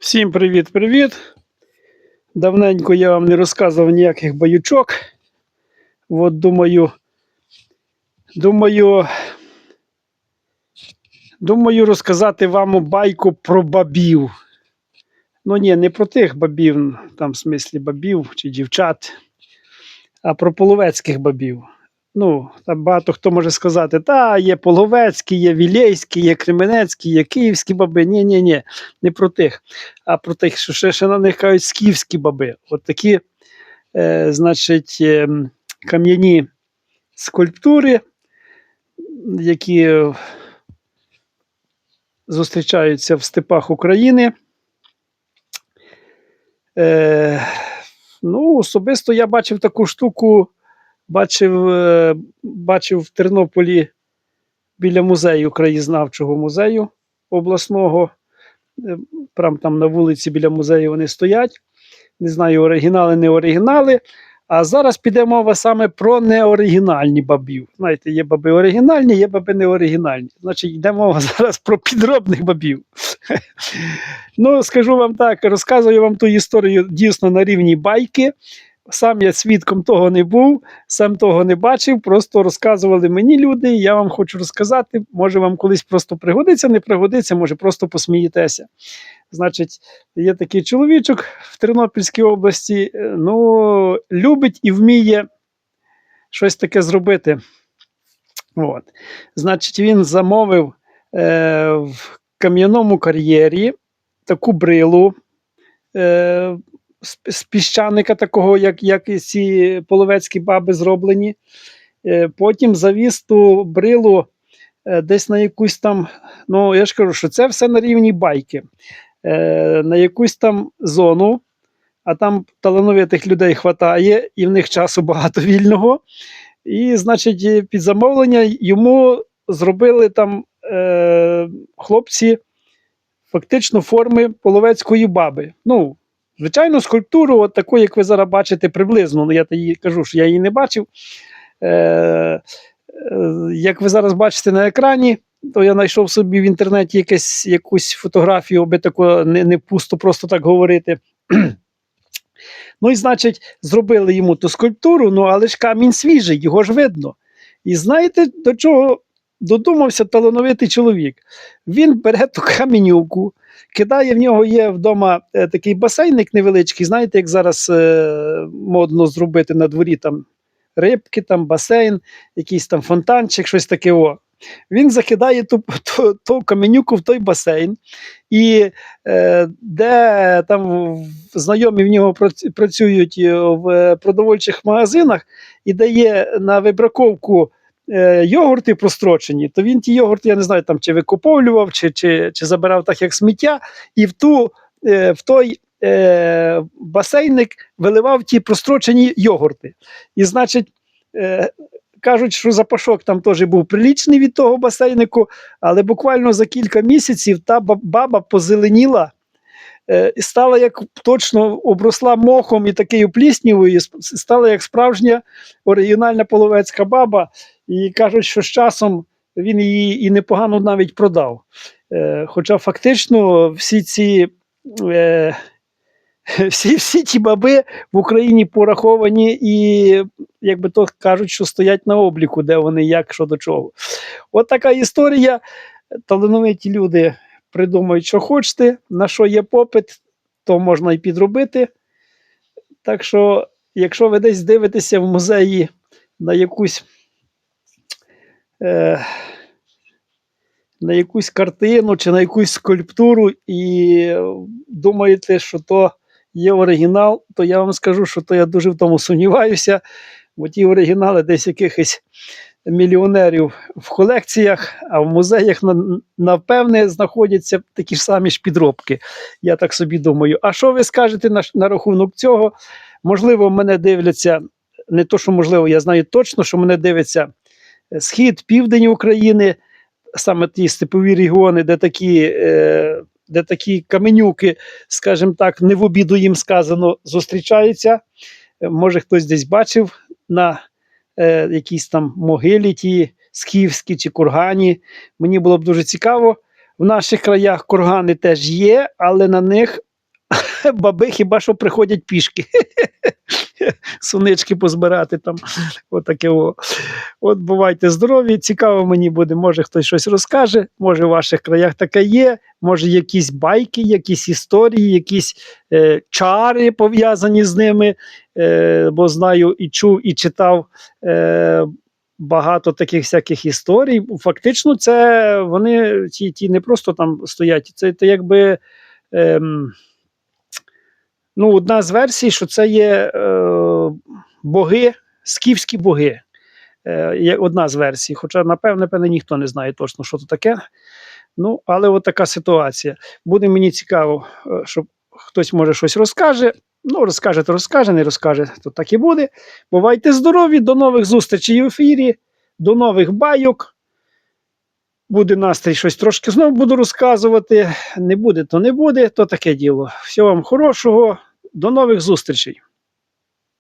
Всім привіт-привіт. Давненько я вам не розказував ніяких баючок. От думаю, думаю, думаю розказати вам байку про бабів. Ну ні, не про тих бабів, там в смислі бабів чи дівчат, а про половецьких бабів. Ну, там багато хто може сказати, та є половецькі, є вілейські, є кременецькі, є київські баби. Ні, ні, ні, не про тих, а про тих, що ще, ще на них кажуть скіфські баби. От такі, е, значить, е, кам'яні скульптури, які зустрічаються в степах України. Е, ну, особисто я бачив таку штуку бачив, е, бачив в Тернополі біля музею краєзнавчого музею обласного. Е, Прям там на вулиці біля музею вони стоять. Не знаю, оригінали, не оригінали. А зараз піде мова саме про неоригінальні бабів. Знаєте, є баби оригінальні, є баби неоригінальні. Значить, йде мова зараз про підробних бабів. Ну, скажу вам так, розказую вам ту історію дійсно на рівні байки. Сам я свідком того не був, сам того не бачив, просто розказували мені люди. Я вам хочу розказати. Може, вам колись просто пригодиться, не пригодиться, може, просто посмієтеся. Значить, є такий чоловічок в Тернопільській області, е, ну, любить і вміє щось таке зробити. От. Значить, він замовив е, в кам'яному кар'єрі таку брилу. Е, з, піщаника, такого, як, як і ці половецькі баби зроблені. Е, потім завіз ту брилу е, десь на якусь там, ну я ж кажу, що це все на рівні байки, е, на якусь там зону, а там талановитих людей хватає, і в них часу багато вільного. І, значить, під замовлення йому зробили там е, хлопці фактично форми половецької баби. Ну, Звичайно, скульптуру, от таку, як ви зараз бачите, приблизно. Ну, я її кажу, що я її не бачив. Е, е, Як ви зараз бачите на екрані, то я знайшов собі в інтернеті якесь, якусь фотографію, аби тако не, не пусто просто так говорити. Ну і значить, зробили йому ту скульптуру, ну але ж камінь свіжий, його ж видно. І знаєте, до чого додумався талановитий чоловік? Він бере ту камінюку, кидає в нього є вдома е, такий басейник невеличкий. Знаєте, як зараз е, модно зробити на дворі там рибки, там басейн, якийсь там фонтанчик, щось таке. О. Він закидає ту, ту, ту каменюку в той басейн, і е, де там знайомі в нього працюють е, в продовольчих магазинах, і дає на вибраковку е, йогурти прострочені, то він ті йогурти, я не знаю, там чи викуповлював, чи, чи, чи забирав так, як сміття, і в, ту, е, в той е, басейник виливав ті прострочені йогурти. І, значить, кажуть, що запашок там теж був прилічний від того басейнику, але буквально за кілька місяців та баба позеленіла. Е, І стала як точно обросла мохом і такою пліснявою, і стала як справжня оригінальна половецька баба. І кажуть, що з часом він її і непогано навіть продав. Е, хоча фактично всі ці. Е, всі, всі ті баби в Україні пораховані і, як би то кажуть, що стоять на обліку, де вони, як, що до чого. От така історія. Талановиті люди придумають, що хочете, на що є попит, то можна і підробити. Так що, якщо ви десь дивитеся в музеї на якусь е, на якусь картину чи на якусь скульптуру і думаєте, що то є оригінал, то я вам скажу, що то я дуже в тому сумніваюся, бо ті оригінали десь якихось мільйонерів в колекціях, а в музеях напевне знаходяться такі ж самі ж підробки. Я так собі думаю. А що ви скажете на, на рахунок цього? Можливо, мене дивляться, не то, що можливо, я знаю точно, що мене дивиться е, схід, південь України, саме ті степові регіони, де такі. Е, де такі каменюки, скажімо так, не в обіду їм сказано, зустрічаються. Е, Може, хтось десь бачив на е, якійсь там могилі, ті скіфські чи кургані. Мені було б дуже цікаво. В наших краях кургани теж є, але на них баби хіба що приходять пішки. Сунички позбирати там. Отаке. О. От бувайте здорові, цікаво мені буде, може хтось щось розкаже, може в ваших краях таке є, може якісь байки, якісь історії, якісь е, чари пов'язані з ними. Е, бо знаю і чув, і читав е, багато таких всяких історій. Фактично, це вони ті, ті не просто там стоять, це, це якби. Ем, Ну, одна з версій, що це є е, боги, скіфські боги. Е, одна з версій. Хоча, напевне, напевне, ніхто не знає точно, що це таке. Ну, але от така ситуація. Буде мені цікаво, е, щоб хтось може щось розкаже. Ну, розкаже, то розкаже, не розкаже, то так і буде. Бувайте здорові, до нових зустрічей в ефірі, до нових байок. Буде настрій щось трошки знову буду розказувати. Не буде, то не буде, то таке діло. Всього вам хорошого, до нових зустрічей.